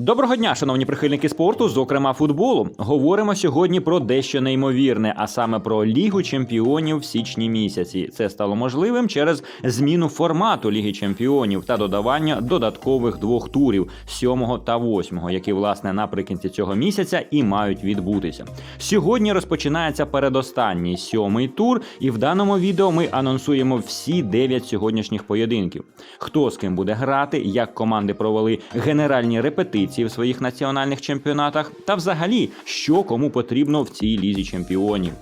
Доброго дня, шановні прихильники спорту, зокрема футболу. Говоримо сьогодні про дещо неймовірне, а саме про Лігу чемпіонів в січні місяці. Це стало можливим через зміну формату Ліги чемпіонів та додавання додаткових двох турів сьомого та восьмого, які власне наприкінці цього місяця і мають відбутися. Сьогодні розпочинається передостанній сьомий тур, і в даному відео ми анонсуємо всі дев'ять сьогоднішніх поєдинків. Хто з ким буде грати, як команди провели генеральні репетиції в своїх національних чемпіонатах, та взагалі, що кому потрібно в цій лізі чемпіонів.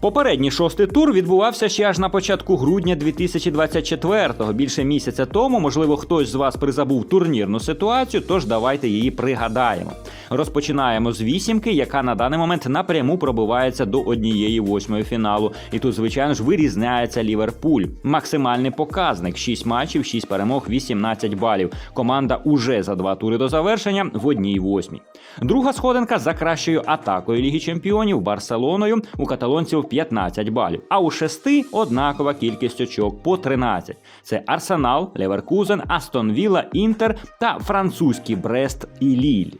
Попередній шостий тур відбувався ще аж на початку грудня 2024-го. Більше місяця тому, можливо, хтось з вас призабув турнірну ситуацію, тож давайте її пригадаємо. Розпочинаємо з вісімки, яка на даний момент напряму пробивається до однієї восьмої фіналу. І тут, звичайно ж, вирізняється Ліверпуль. Максимальний показник: 6 матчів, 6 перемог, 18 балів. Команда уже за два тури до завершення в одній восьмій. Друга сходинка за кращою атакою Ліги Чемпіонів Барселоною у каталонців 15 балів. А у шести однакова кількість очок по 13. Це Арсенал, Леверкузен, Астон Вілла, Інтер та французький Брест і Ліль.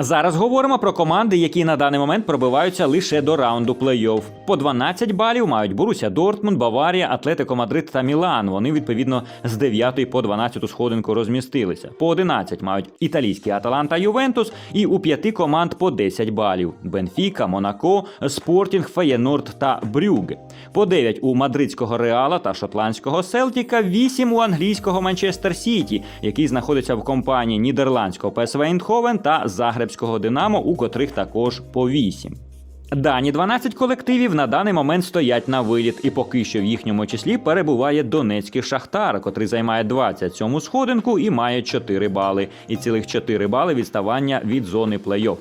Зараз говоримо про команди, які на даний момент пробиваються лише до раунду плей-офф. По 12 балів мають Боруся Дортмунд, Баварія, Атлетико Мадрид та Мілан. Вони відповідно з 9 по 12 сходинку розмістилися. По 11 мають італійські Аталанта Ювентус і у п'яти команд по 10 балів: Бенфіка, Монако, Спортінг, Феєнорд та Брюге. По 9 у мадридського Реала та шотландського Селтіка, 8 у англійського Манчестер Сіті, який знаходиться в компанії нідерландського ПСВ Ейндховен та Загребського Динамо, у котрих також по 8. Дані 12 колективів на даний момент стоять на виліт, і поки що в їхньому числі перебуває Донецький Шахтар, котрий займає 27 сходинку і має 4 бали, і цілих 4 бали відставання від зони плей-офф.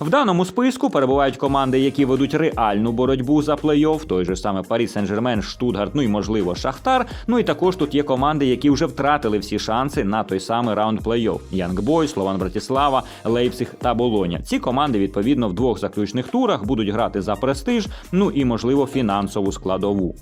В даному списку перебувають команди, які ведуть реальну боротьбу за плей-офф, той же саме Парі Сен-Жермен, Штутгарт, ну і можливо Шахтар. Ну і також тут є команди, які вже втратили всі шанси на той самий раунд плей-офф. Янгбой, Слован Братіслава, Лейпциг та Болоня. Ці команди відповідно в двох заключних турах будуть грати за престиж, ну і можливо фінансову складову.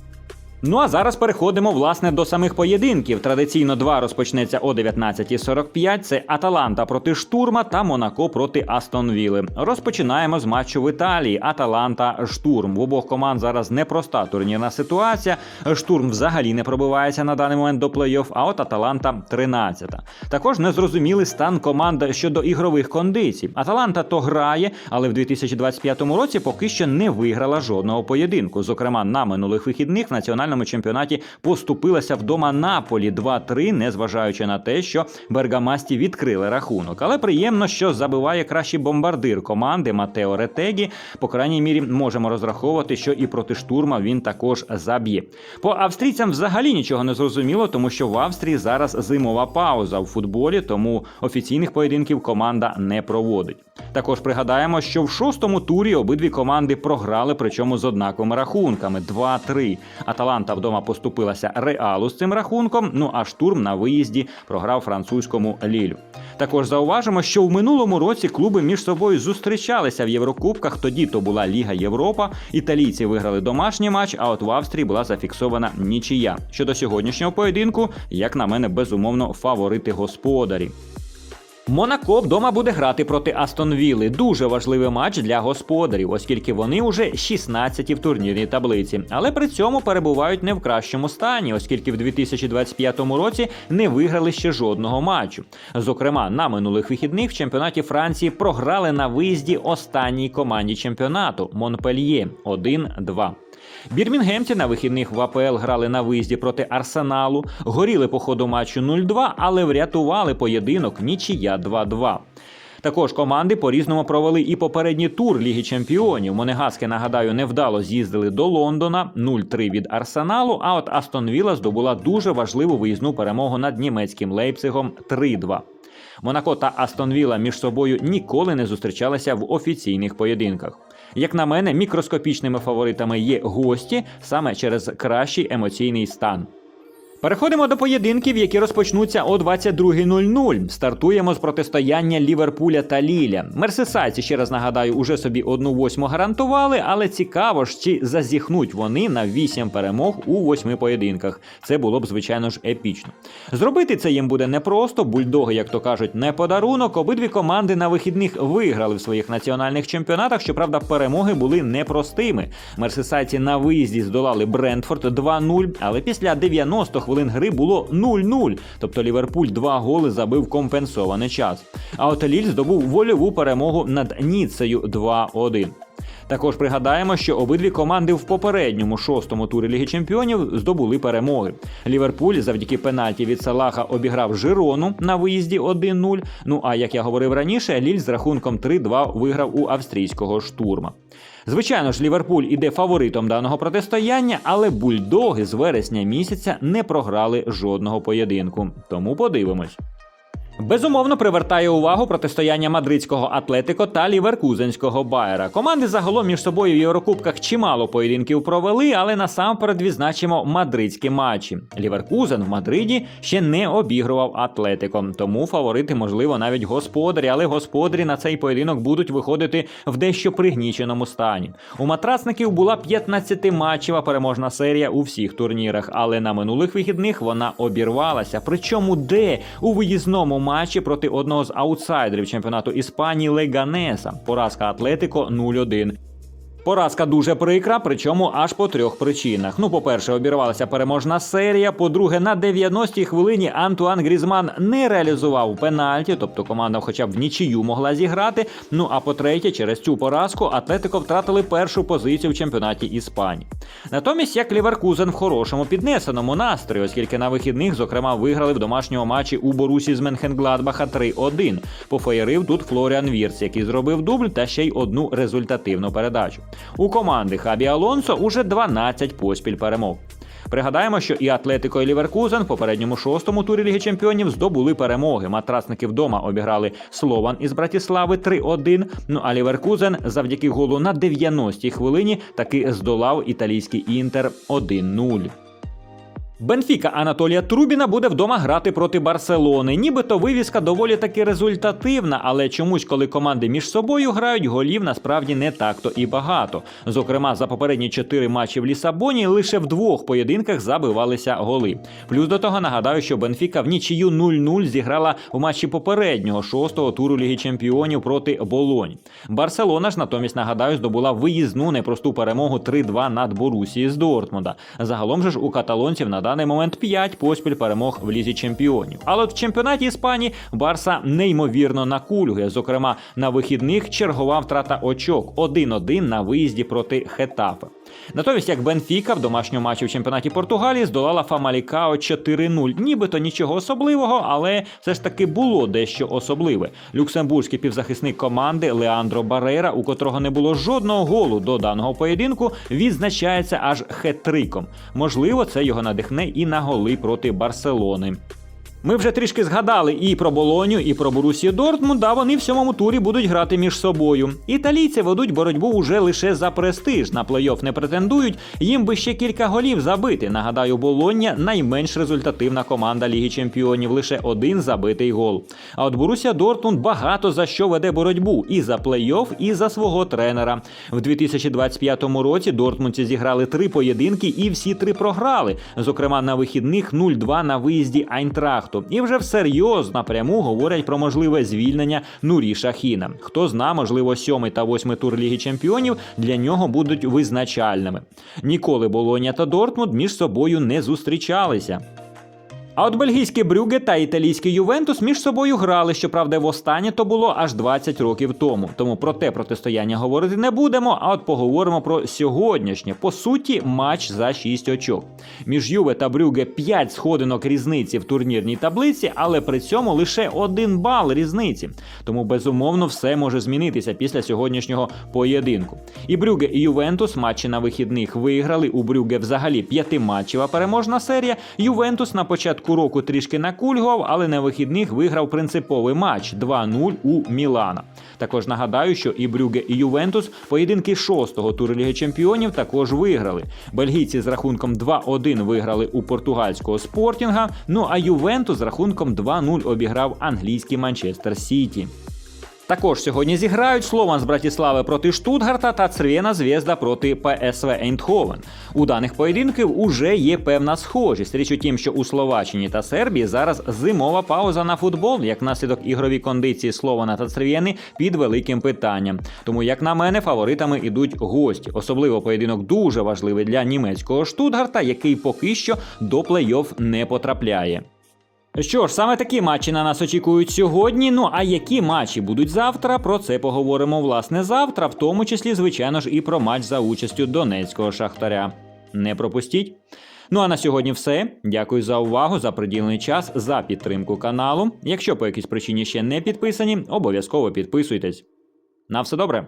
Ну а зараз переходимо власне до самих поєдинків. Традиційно два розпочнеться о 19.45. Це Аталанта проти штурма та Монако проти Астон Віли. Розпочинаємо з матчу в Італії. Аталанта штурм. В обох команд зараз непроста турнірна ситуація. Штурм взагалі не пробивається на даний момент до плей-офф, а от Аталанта 13-та. Також незрозумілий стан команд щодо ігрових кондицій. Аталанта то грає, але в 2025 році поки що не виграла жодного поєдинку. Зокрема, на минулих вихідних в національному чемпіонаті поступилася вдома Наполі 2-3, незважаючи на те, що Бергамасті відкрили рахунок. Але приємно, що забиває кращий бомбардир команди Матео Ретегі. По крайній мірі можемо розраховувати, що і проти штурма він також заб'є. По австрійцям взагалі нічого не зрозуміло, тому що в Австрії зараз зимова пауза в футболі, тому офіційних поєдинків команда не проводить. Також пригадаємо, що в шостому турі обидві команди програли, причому з однаковими рахунками 2-3. Аталанта вдома поступилася Реалу з цим рахунком. Ну а штурм на виїзді програв французькому Лілю. Також зауважимо, що в минулому році клуби між собою зустрічалися в Єврокубках. Тоді то була Ліга Європа. Італійці виграли домашній матч, а от в Австрії була зафіксована нічия. Щодо сьогоднішнього поєдинку, як на мене, безумовно, фаворити господарі. Монако вдома буде грати проти Астон Вілли. Дуже важливий матч для господарів, оскільки вони уже 16-ті в турнірній таблиці, але при цьому перебувають не в кращому стані, оскільки в 2025 році не виграли ще жодного матчу. Зокрема, на минулих вихідних в чемпіонаті Франції програли на виїзді останній команді чемпіонату Монпельє 1-2. Бірмінгемці на вихідних в АПЛ грали на виїзді проти Арсеналу, горіли по ходу матчу 0-2, але врятували поєдинок нічия 2-2. Також команди по-різному провели і попередній тур Ліги Чемпіонів. Монегаски, нагадаю, невдало з'їздили до Лондона 0-3 від Арсеналу. А от Астон Вілла здобула дуже важливу виїзну перемогу над німецьким Лейпцигом 3-2. Монако та Астон Вілла між собою ніколи не зустрічалися в офіційних поєдинках. Як на мене, мікроскопічними фаворитами є гості саме через кращий емоційний стан. Переходимо до поєдинків, які розпочнуться о 22.00. Стартуємо з протистояння Ліверпуля та Ліля. Мерсисайці, ще раз нагадаю, уже собі одну восьму гарантували, але цікаво ж, чи зазіхнуть вони на 8 перемог у восьми поєдинках. Це було б, звичайно ж, епічно. Зробити це їм буде непросто. Бульдоги, як то кажуть, не подарунок. Обидві команди на вихідних виграли в своїх національних чемпіонатах. Щоправда, перемоги були непростими. Мерсисайці на виїзді здолали Брентфорд 2-0, але після 90 хвилин гри було 0-0. Тобто Ліверпуль два голи забив компенсований час. А от Ліль здобув вольову перемогу над Ніцею 2-1. Також пригадаємо, що обидві команди в попередньому шостому турі Ліги Чемпіонів здобули перемоги. Ліверпуль завдяки пенальті від Салаха обіграв Жирону на виїзді 1-0. Ну а як я говорив раніше, Ліль з рахунком 3-2 виграв у австрійського штурма. Звичайно ж, Ліверпуль іде фаворитом даного протистояння, але бульдоги з вересня місяця не програли жодного поєдинку. Тому подивимось. Безумовно привертає увагу протистояння мадридського Атлетико та ліверкузенського Байера. Команди загалом між собою в Єврокубках чимало поєдинків провели, але насамперед відзначимо мадридські матчі. Ліверкузен в Мадриді ще не обігрував Атлетико, тому фаворити, можливо, навіть господарі, але господарі на цей поєдинок будуть виходити в дещо пригніченому стані. У матрасників була 15-матчева переможна серія у всіх турнірах, але на минулих вихідних вона обірвалася. Причому де у виїзному матчі проти одного з аутсайдерів чемпіонату Іспанії Леганеса. Поразка Атлетико 0-1. Поразка дуже прикра, причому аж по трьох причинах. Ну, по-перше, обірвалася переможна серія. По-друге, на 90-й хвилині Антуан Грізман не реалізував пенальті, тобто команда, хоча б в нічию могла зіграти. Ну а по-третє, через цю поразку Атлетико втратили першу позицію в чемпіонаті Іспанії. Натомість, як Ліверкузен в хорошому піднесеному настрої, оскільки на вихідних, зокрема, виграли в домашньому матчі у Борусі з Менхенгладбаха 3-1. Пофеєрив тут Флоріан Вірц, який зробив дубль та ще й одну результативну передачу. У команди Хабі Алонсо уже 12 поспіль перемог. Пригадаємо, що і Атлетико і Ліверкузен в попередньому шостому турі Ліги Чемпіонів здобули перемоги. Матрасники вдома обіграли Слован із Братіслави 3-1. Ну а Ліверкузен завдяки голу на 90-й хвилині таки здолав італійський інтер 1-0. Бенфіка Анатолія Трубіна буде вдома грати проти Барселони. Нібито вивіска доволі таки результативна, але чомусь, коли команди між собою грають, голів насправді не так-то і багато. Зокрема, за попередні чотири матчі в Лісабоні лише в двох поєдинках забивалися голи. Плюс до того нагадаю, що Бенфіка в нічию 0-0 зіграла у матчі попереднього шостого туру Ліги Чемпіонів проти Болонь. Барселона ж натомість нагадаю здобула виїзну непросту перемогу 3-2 над Борусії з Дортмунда. Загалом же ж у каталонців на даний момент 5 поспіль перемог в лізі чемпіонів. Але в чемпіонаті Іспанії Барса неймовірно накулює. Зокрема, на вихідних чергова втрата очок 1-1 на виїзді проти Хетафе. Натомість, як Бенфіка в домашньому матчі в чемпіонаті Португалії здолала Фамалікао 4-0. Нібито нічого особливого, але все ж таки було дещо особливе. Люксембурзький півзахисник команди Леандро Барейра, у котрого не було жодного голу до даного поєдинку, відзначається аж хет-триком. Можливо, це його надихне і на голи проти Барселони. Ми вже трішки згадали і про Болоню, і про Борусію Дортмунд, а вони в сьомому турі будуть грати між собою. Італійці ведуть боротьбу уже лише за престиж. На плей-офф не претендують. Їм би ще кілька голів забити. Нагадаю, Болоння найменш результативна команда Ліги Чемпіонів, лише один забитий гол. А от Борусія Дортмунд багато за що веде боротьбу і за плей-офф, і за свого тренера. В 2025 році Дортмундці зіграли три поєдинки і всі три програли. Зокрема, на вихідних 0-2 на виїзді Айнтрахту. І вже всерйоз напряму говорять про можливе звільнення Нурі Шахіна. Хто зна, можливо, сьомий та восьмий тур Ліги Чемпіонів для нього будуть визначальними. Ніколи Болоня та Дортмунд між собою не зустрічалися. А от бельгійський Брюге та італійський Ювентус між собою грали, щоправда, востаннє то було аж 20 років тому. Тому про те протистояння говорити не будемо. А от поговоримо про сьогоднішнє. По суті, матч за 6 очок. Між Юве та Брюге 5 сходинок різниці в турнірній таблиці, але при цьому лише один бал різниці. Тому безумовно все може змінитися після сьогоднішнього поєдинку. І Брюге і Ювентус матчі на вихідних виграли. У Брюге взагалі п'ятиматчева переможна серія. Ювентус на початку початку року трішки накульгував, але на вихідних виграв принциповий матч 2-0 у Мілана. Також нагадаю, що і Брюге, і Ювентус поєдинки шостого туру Ліги Чемпіонів також виграли. Бельгійці з рахунком 2-1 виграли у португальського спортінга. Ну а Ювентус з рахунком 2-0 обіграв англійський Манчестер Сіті. Також сьогодні зіграють Слован з Братіслави проти Штутгарта та Црвєна Звєзда проти ПСВ Ейндховен. У даних поєдинків уже є певна схожість. Річ у тім, що у Словаччині та Сербії зараз зимова пауза на футбол, як наслідок ігрові кондиції Слована та Црвєни під великим питанням. Тому, як на мене, фаворитами ідуть гості. Особливо поєдинок дуже важливий для німецького Штутгарта, який поки що до плей-офф не потрапляє. Що ж, саме такі матчі на нас очікують сьогодні. Ну а які матчі будуть завтра? Про це поговоримо власне завтра, в тому числі, звичайно ж, і про матч за участю донецького шахтаря. Не пропустіть. Ну а на сьогодні все. Дякую за увагу, за приділений час, за підтримку каналу. Якщо по якійсь причині ще не підписані, обов'язково підписуйтесь. На все добре.